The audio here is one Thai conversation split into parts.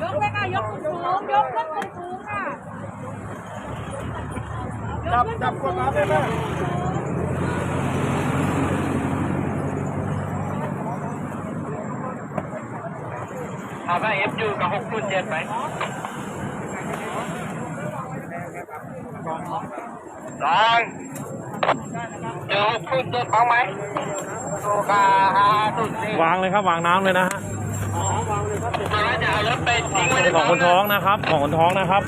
ยกเลยค่ะยกสูงๆยกขึ้นสูงๆค่ะจับจับกดน้ำได้ไหมเอาไปเอฟยูกับหกคูณเจ็ดไหมสองเจอหกคูณเจ็ดบ้างไหมโซกาห้าสุดสี่วางเลยครับ วางน้ำเลยนะฮะ จะเอารถไปทิ้งไว้ในของคนท้องนะครับ ของคนท้องนะครับ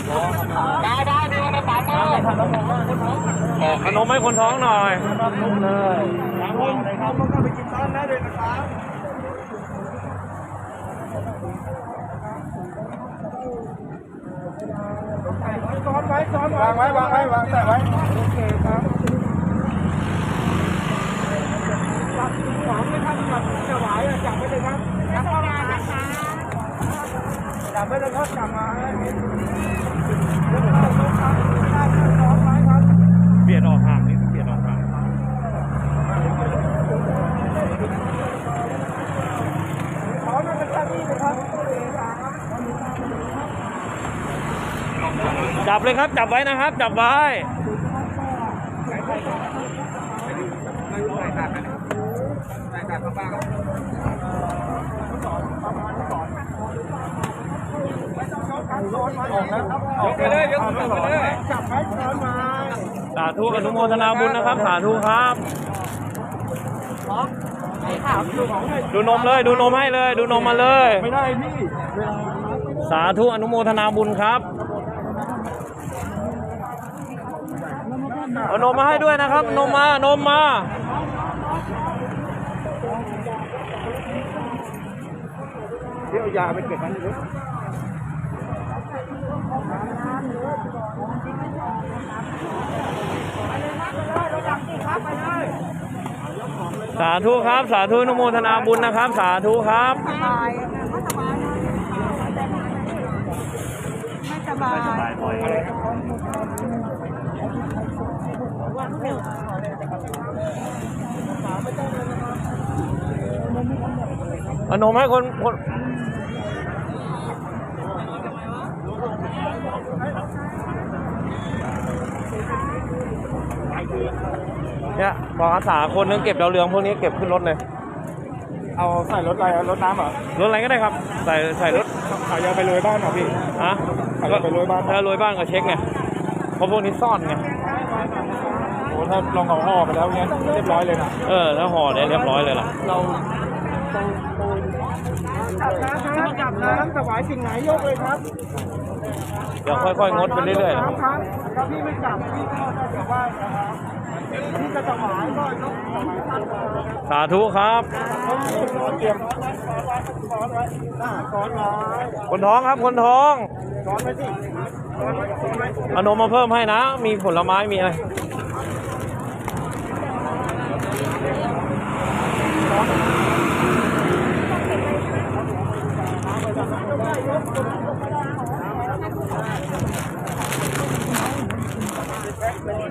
ได้ได้ดีมาปั๊มเอาโอเคขนมให้คนท้องหน่อยครับผมครับมันก็ไปกินต้านได้เลยนะครับซ้อนไว้ซ้อนวางไว้วางไว้วางแต่ไว้โอเคครับจับขวางเลยครับจับจะไหวอะจับไปเลยครับจับเข้ามานะคะ จับไปเลยครับจับมาเข้ายกครับได้ครับซ้อนไว้ครับเปลี่ยนออกห่างนี่เปลี่ยนออกห่างขอมาเป็นที่นะครับจับเลยครับ จับไว้นะครับ จับไว้ ยกไปเลยยกไปเลยจับไว้ช้อนมาสาธุอนุโมทนาบุญนะครับ สาธุครับดูนมเลย ดูนมให้เลย ดูนมมาเลย ไม่ได้พี่สาธุอนุโมทนาบุญครับเอานมมาให้ด้วยนะครับ นมมานมมาเดี๋ยวยาไปเก็บมันเลย สาธุครับ สาธุนุโมทนาบุญนะครับ สาธุครับสบายไม่สบายไม่สบายเอานมให้คนคน เนี่ยบอกอาสาคนนึงเก็บดาวเรืองพวกนี้เก็บขึ้นรถเลย เอาใส่รถอะไรรถน้ำเหรอรถอะไรก็ได้ครับ ใส่ใส่รถขายยาไปเลยบ้านเหรอพี่ฮะเอาไปโรยบ้านถ้าโรยบ้านก็เช็คไงเพราะพวกนี้ซ่อนไงโอ้ถ้าลองเอาห่อไปแล้วเงี้ยเรียบร้อยเลยนะเออถ้าห่อเนี่ยเรียบร้อยเลยล่ะเราจับน้ำครับจับน้ำถวายสิ่งไหนยกเลยครับเดี๋ยวค่อยๆงดไปเรื่อยๆนะครับครับถ้าพี่ไม่จับพี่ก็ได้แต่ไหว้นะครับ สาธุครับคนท้องครับคนท้องอนไว้สิซ้อนไว้ซ้อนไว้เอานมมาเพิ่มให้นะ มีผลไม้มีอะไร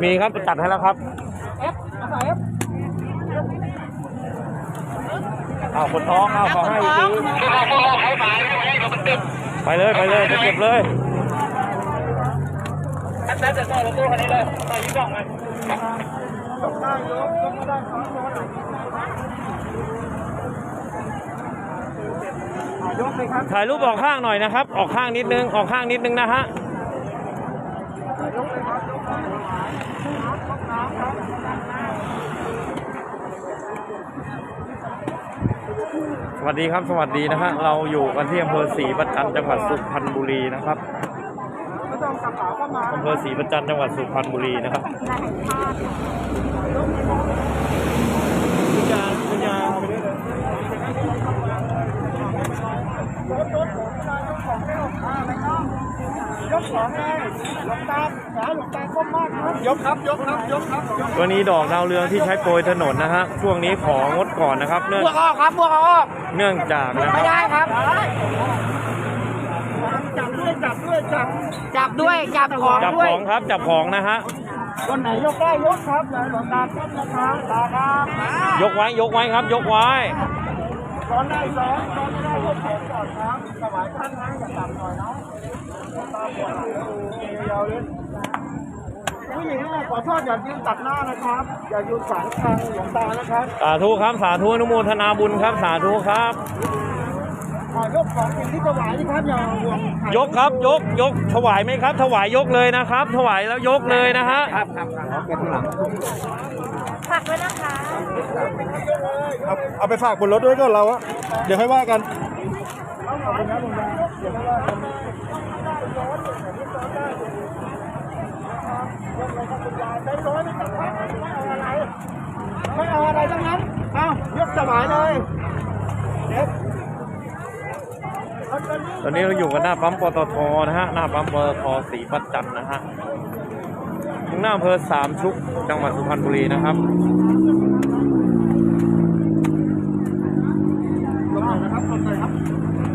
มีครับจัดให้แล้วครับ เอาคนท้องเอาขอให้อีกทีพวกเราพวกเราเขาสายไม่ให้เขามันตึ๊บไปเลยไปเลยไปเก็บเลยท่จะต่อรถตู้คันนี้เลยต่ยี่งเลยยกได้ยกยกไม่ได้ซ้อนซ้อยกเลยถ่ายรูปออกข้างหน่อยนะครับ ออกข้างนิดนึง ออกข้างนิดนึงนะฮะ ยกเลยครับยกเลยยกน้ำครับ สวัสดีครับสวัสดีนะฮะเราอยู่กันที่อำเภอศรีประจันจังหวัดสุพรรณบุรีนะครับไม่ต้องกระเป๋าก็มาอำเภอศรีประจันจังหวัดสุพรรณบุรีนะครับคุณยาคุณยายกของเลยหลวงตาขาหลวงตาก้มมากครับ ยกครับยกครับยกครับยกวันนี้ดอกดาวเรืองที่ใช้โปรยถนนนะฮะช่วงนี้ของดก่อนนะครับ เนื่องบวกออกครับบวกออกเนื่องจากนะคไม่รับได้ครับ จับด้วยจับด้วยจับจับด้วยจับของจับด้วขยองครับจับของนะฮะคนไหนยกได้ยกครับไหนหลวงตาก้มนะครับตาครับยกไว้ยกไว้ครับ ยกไว้ซ้อนได้ซ้อนซ้อนไม่ได้ยกของก่อนครับถวายท่านนะอย่าต่ำหน่อยเนาะตาปวดหลังยาวเลย ผู้หญิงเนี่ยขอโทษอย่ายืนตัดหน้านะครับ อย่ายืนขวางทางหลวงตานะครับสาธุครับ สาธุอนุโมทนาบุญครับ สาธุครับ ขอยกของสิ่งที่ถวายนี่ครับอย่าห่วงยกครับยกยกถวายไหมครับ ถวายยกเลยนะครับ ถวายแล้วยกเลยนะฮะครับครับครับเป็นหลังฝากไว้นะคะ เอาเอาไปฝากบนรถด้วยก็เราอะเดี๋ยวให้ว่ากัน ขอบคุณนะลุงนะเดี๋ยวให้ว่ากัน ไม่เอาอะไรทั้งนั้น เอายกถวายเลยเด็กตอนนี้เราอยู่กันหน้าปั๊มปตทนะฮะ หน้าปั๊มปตทศรีประจันทร์นะฮะมุ่งหน้าอำเภอสามชุก จังหวัดสุพรรณบุรีนะครับลงหน่อยนะครับลงหน่อยครับ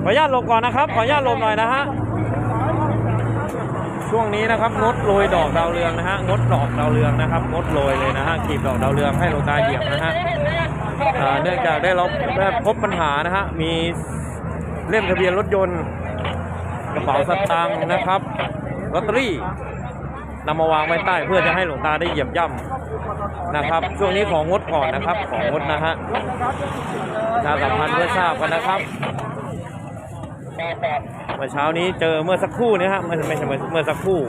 ขออนุญาตหลบก่อนนะครับ ขออนุญาตหลบหน่อยนะฮะ ช่วงนี้นะครับงดโรยดอกดาวเรืองนะฮะงดดอกดาวเรืองนะครับงดโรยเลยนะฮะขีบดอกดาวเรืองให้หลวงตาเหยียบนะฮะเนื่องจากได้รับได้พบปัญหานะฮะมีเล่มทะเบียนรถยนต์ กระเป๋าสตางค์นะครับลอตเตอรี่นำมาวางไว้ใต้เพื่อจะให้หลวงตาได้เหยียบย่ำนะครับ ช่วงนี้ของงดก่อนนะครับ ของงดนะฮะประชาสัมพันธ์เพื่อทราบกันนะครับ เมื่อเช้านี้เจอเมื่อสักครู่นี้ฮะเมื่อไม่ใช่เมื่อเมื่อสักครู่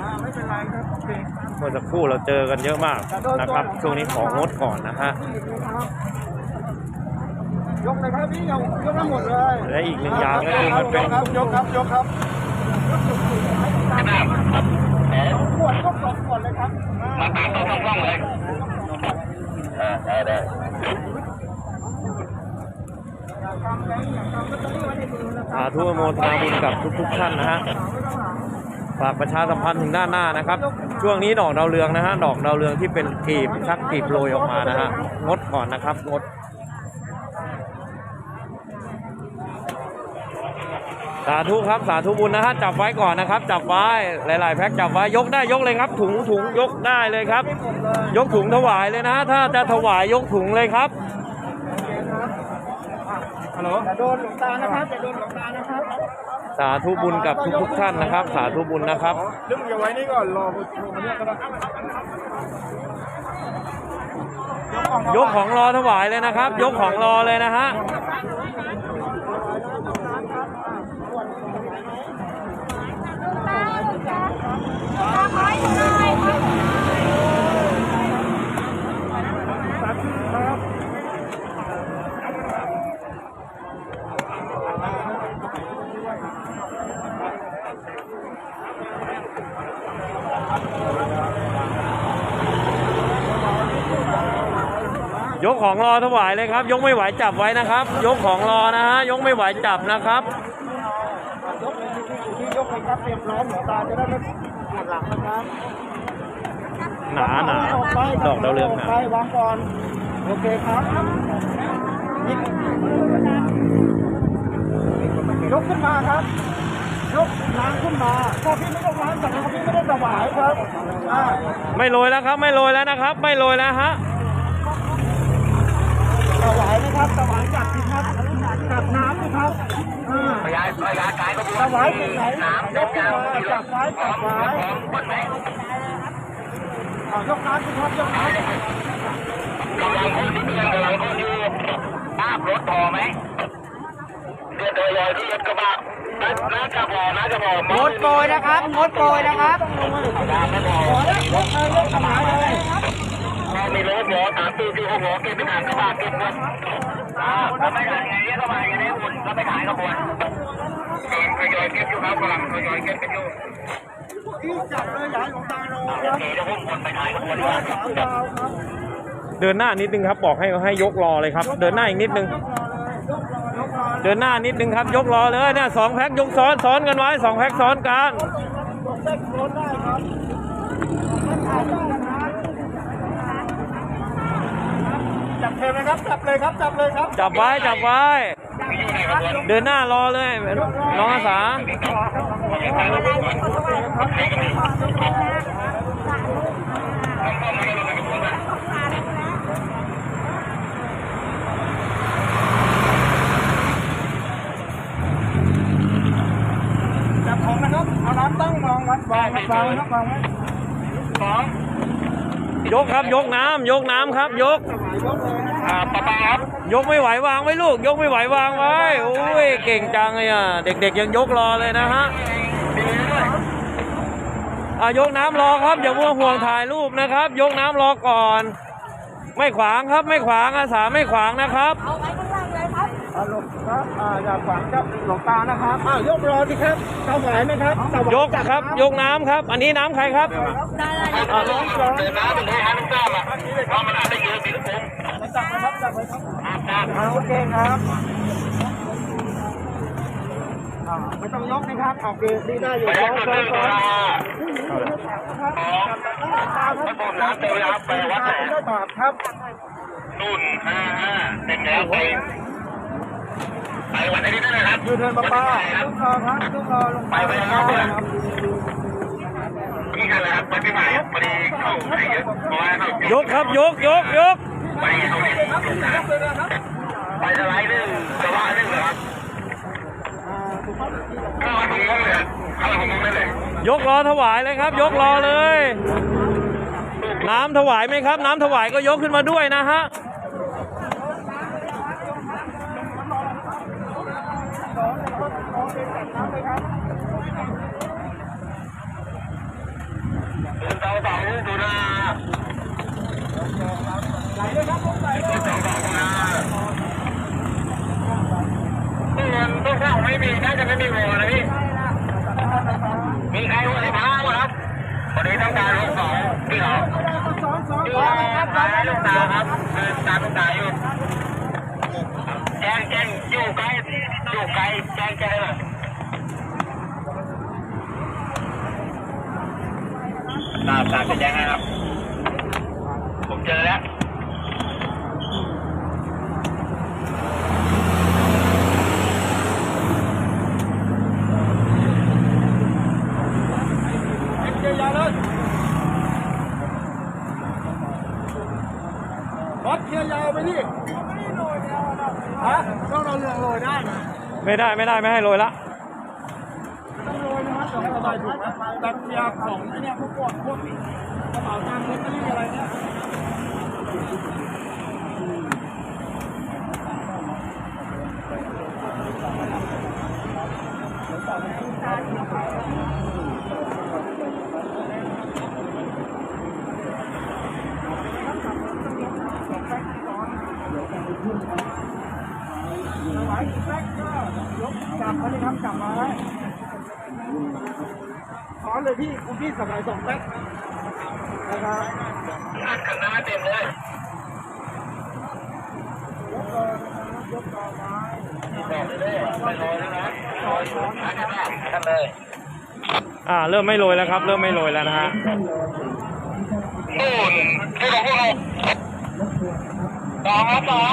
อ่าไม่เป็นไรครับโอเคเมื่อสักครู่เราเจอกันเยอะมากนะครับ ช่วงนี้ของงดก่อนนะฮะยกเลยครับพี่ยกยกทั้งหมดเลยและอีกหนึ่งอย่างก็คือมันเป็นครับยกครับยกครับขวดก็สองขวดเลยครับ มาตามตัวกล้องเลยเออได้ได้ อย่าทำเลยอย่าทำลอตเตอรี่ไว้ในมือนะค สา รับ ธุอนุโมทนาบุญกับทุกๆท่านนะฮะฝากประชาสัมพันธ์ถึงด้านหน้านะครับ ช่วงนี้ดอกดาวเรืองนะฮะดอกดาวเรืองที่เป็นกลีบชักกลีบโรยออกมานะฮะงดก่อนนะครับงดสาธุครับสาธุบุญนะฮะจับไว้ก่อนนะครับ จับไว้หลาย ๆ แพ็คจับไว้ยกได้ยกเลยครับ ถุงถุงยกได้เลยครับ ยกถุงถวายเลยนะฮะถ้าจะถวายยกถุงเลยครับ ฮัลโหลอย่าโดนหลวงตานะครับอย่าโดนหลวงตานะครับ สาธุบุญกับทุกๆท่านนะครับ สาธุบุญนะครับเรื่องอย่าไว้นี่ก่อนรอผู้ชมมาเนี่ยก็ได้ยกของรอถวายเลยนะครับ ยกของรอเลยนะฮะตาตาตาไม้หน่อยไม้หน่อย ยก ของรอถวายเลยครับ ยกไม่ไหวจับไว้นะครับ ยกของรอนะฮะยกไม่ไหวจับนะครับยกเลยที่ยกเลยครับเตรียมพร้อมหลวงตาจะได้ไม่ปวดหลังนะครับหนาหนาดอกดาวเรืองหนาไปวางก่อนโอเคครับนี่ยกขึ้นมาครับยกล้างขึ้นมาถ้าพี่ไม่ต้องล้างจากนั้นพี่ไม่ได้ถวายครับอ่าไม่โรยแล้วครับ ไม่โรยแล้วนะครับ ไม่โรยแล้วฮะ ถวายนะครับถวายจับสิครับจับน้ำสิครับอ่าพยายพยายกายก็ถวายสิ่งไหนยกขึ้นมาจับไว้จับไว้คนไหนอ่ายกน้ำสิครับยกน้ำกำลังคนที่เดือนกำลังคนอยู่ภาพรถพอไหมเดือนตัวลอยที่รถกระบะน่าจะพอน่าจะพองดโปรยนะครับงดโปรยนะครับน้ำไม่พอขอแล้วยกเลยยกถวายเลยเรา มีรถหมอสามสี่สี่หกหมอเก็บไปขายกระบะเก็บหมดอ่าถ้าไม่ขายไงกระบะอย่างนี้อุ่นก็ไปขายกระบวนทยอยเก็บอยู่ครับกำลังทยอยเก็บกันอยู่ที่จับเลยย่าให้หลวงตาโดนโอเคเดี๋ยวผมวนไปขายกระบวนดีกว่าสามดาวครับเดินหน้านิดนึงครับบอกให้ให้ยกรอเลยครับ เดินหน้าอีกนิดนึงเดินหน้านิดนึงครับ ยกรอเลยเนี่ยสองแพ็คยกซ้อนซ้อนกันไว้สองแพ็คซ้อนกันเซ็กรถได้ครับ เชิญนะครับจับเลยครับจับเลยครับจับไว้จับไว้ เดินหน้ารอเลยน้องอาสาจับของนะครับเอาน้ำตั้งมองครับวางครับวางครับงว้สยกครับยกน้ำยกน้ำครับยก อ่าปะปาครับยกไม่ไหววางไว้ลูก ยกไม่ไหววางไว้โอ้ยเก่งจังเลยอะเด็กๆยังยกรอเลยนะฮะอะยกน้ำรอครับอย่ามัวห่วงถ่ายรูปนะครับ ยกน้ำรอก่อน ไม่ขวางครับไม่ขวางอาสาไม่ขวางนะครับ อ่าอย่าขวางเจ้าหลวงตานะครับอ่ายกรอสิครับถวายไหมครับถวายยกครับ ยกน้ำครับ อันนี้น้ำใครครับ ได้เลยอ่าลงเดินน้ำไปเลยฮะน้ำซ้ำอะเพราะมันอาจจะเยอะสีลูกผมจับไว้ครับจับไว้ครับอ่าครับอ่าโอเคครับอ่าไม่ต้องยกนะครับโอเคดีได้อยู่ไปสได้องตัวสหองนึ่งสองสองผสมน้ำเต็มแล้วครับไปวัดไหน ได้บาทครับ นุ่นห้าห้าเต็มแล้วไป ไปวันนี้ได้เลยครับยูเทิร์นป้าป้าลูกรอครับลูกรอลงไปครับนี่กันแล้วครับไปที่ไหนพอดีเข้าไปเยอะเพราะว่าเข้ายกครับยกยกยกไปเขาเรียกลงน้ำไปสไลด์นึงสว่านึงเหรอครับเข้ามาถึงนู้นเลยเข้ามาถึงนู้นได้เลยยกรอถวายเลยครับ ยกรอเลย น้ำถวายไหมครับ น้ำถวายก็ยกขึ้นมาด้วยนะฮะ ดูเตาเตาดูนาไหลเลยครับไหลเลยเตาเตาดูนาตู้เงินตู้ข้าไม่มีน่าจะไม่มีโวนะพี่มีใครวยมาบ้างครับวันนี้ต้องการลูกสองพี่เหรอพี่ขายลูกตาครับเดินตามลูกตาอยู่แจ้งแจ้งอยู่ใกลอยู่ไกลแจ้งแจ้งเลย ตามตามจะแจ้งให้ครับ ผมเจอแล้วเกียร์ยาวเลยรถเกียร์ยาวไปดิฮะต้องเราเรืองโรยได้นะไม่ได้ไม่ได้ไม่ให้โรยละ ต้องโรยนะครับสองสบายถูกไหม แบบเกียร์ของเนี่ยพวกพวกพวกกระเป๋าตังค์ลอตเตอรี่อะไรเนี่ยถวายอีกแรกก็ยกจับมาเลยครับจับมาไว้ ขอเลยพี่คุณพี่สบายสองแป๊กนะครับอัดข้างหน้าเต็มเลยยกรอนะครับยกรอไว้บอกเลยไม่ลอยแล้วนะลอยอยท่านเลยอ่าเริ่มไม่โรยแล้วครับ เริ่มไม่โรยแล้วนะฮะนู่นพวกเราพวกเราสองครับสอง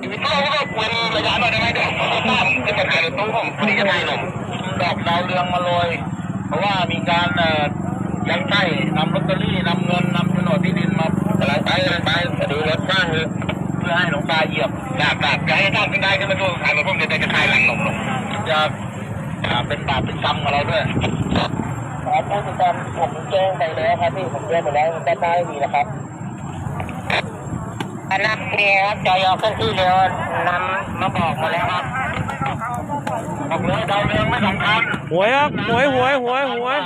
ชีวิตเราก็เว้นระยะหน่อยได้ไหมเดี๋ยวตั้มจะถ่ายในตู้ผมพอดีจะถ่ายลงดอกดาวเรืองมาโรย เพราะว่ามีการเอ่อยังใช้นำลอตเตอรี่นำเงินนำโฉนดที่ดินมาอะไรไปอะไรไปดูรถสร้างเพื่อให้หลวงตาเหยียบดาบดาบจะให้ท่านขึ้นได้ขึ้นมาดูถ่ายมาพุ่มจะจะถ่ายหลังหลงหลงจะเป็นบาปเป็นกรรมกับเราด้วยครับผู้จัดการผมแจ้งไปแล้วครับพี่ผมแจ้งไปแล้วด้านหน้ามีนะครับอันนั้นมีครับจอยอขึ้นที่เรือนำมาบอกมาแล้วครับบอกเลยดาวเรืองไม่สำคัญ หวยครับหวยหวยหวยหวย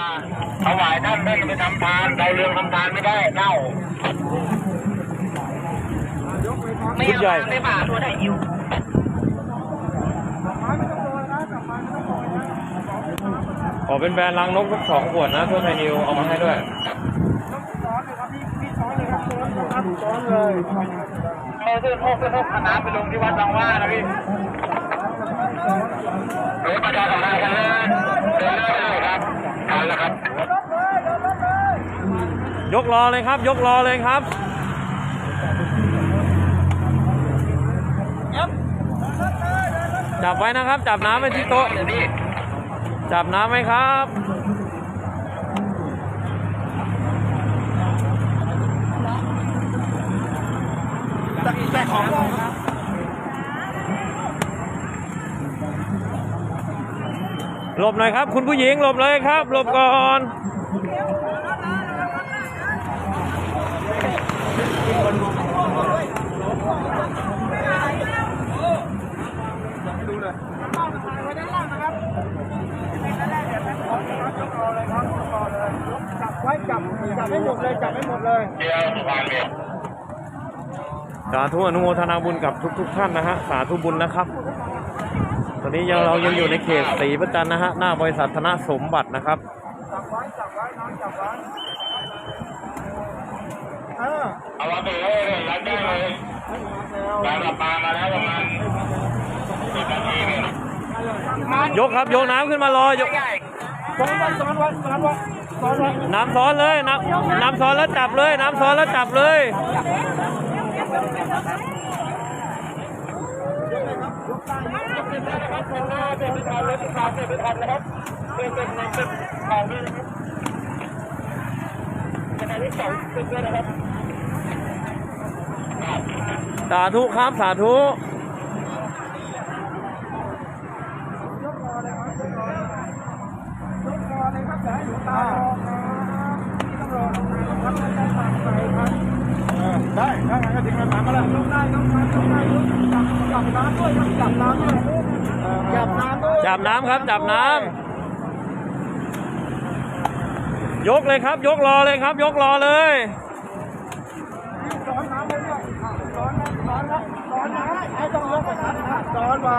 ถวายท่านท่านไปทำทานดาวเรืองทำทานไม่ได้เน่าชุดใหญ่ไม่บาตัวไหนอยู่ไม้ไม่ต้องโรยนะจับไม้ไม่ต้องโรยนะขอเป็นแบรนด์ลังนกสักสองขวดนะเพื่อไทยนิวเอามาให้ด้วยซ้อนเลยครับพี่พี่ซ้อนเลยครับซ้อนครับซ้อนเลยเอาเสื้อโพกเสื้อโพกคณะไปลงที่วัดบางว่านะพี่ รถประชาสัมพันธ์กันเลยเดินเลยครับทันแล้วครับ ยกรอเลยครับ ยกรอเลยครับจับไว้นะครับ จับน้ำไว้ที่โต๊ะเดี๋ยวนี้จับน้ำไว้ครับแต่ของเราครับ ร หลบหน่อยครับ คุณผู้หญิงหลบเลยครับ หลบก่อนดูเลยข้างล่างถ่ายไว้ด้านล่างนะครับด้านล่างเดี๋ยวท่านขอครับยกรอเลยครับยกรอเลยจับไว้จับจับให้หมดเลยจับให้หมดเลยเดี๋ยวสุพรรณเนี่ยสาธุอนุโมทนาบุญกับทุก ๆ ท่านนะฮะสาธุบุญนะครับต อนนี้ยังเรายังอยู่ในเขตศรีประจันทร์นะฮะ หน้าบริษัทธนสมบัตินะครับจับไว้จับไว้น้องจับไว้เออเอาละตัวเลยรับได้เลยแล้วการประปามาแล้วประมาณสิบนาทีเนี่ยยกครับยกน้ำขึ้นมารอยกซ้อนไว้ซ้อนไว้ซ้อนไว้ซ้อนไว้น้ำซ้อนเลยน้ำน้ำซ้อนแล้วจับเลย น้ำซ้อนแล้วจับเลย สาธุครับ สาธุยกรอเลยครับ อย่าให้หลวงตารอนะต้องรอตรงไหนครับไม่ได้ตามใจครับได้ได้งั้นก็ถึงมาถามมาแล้วยกได้ยกได้ยกได้ยกจับจับน้ำด้วยจับน้ำด้วยจับน้ำด้วยจับน้ำครับจับน้ำยกเลยครับ ยกรอเลยครับ ยกรอเลยร้อนน้ำเลยเนี่ยร้อนนะร้อนนะร้อนนะไอ้ต้องยกไปครับร้อนมา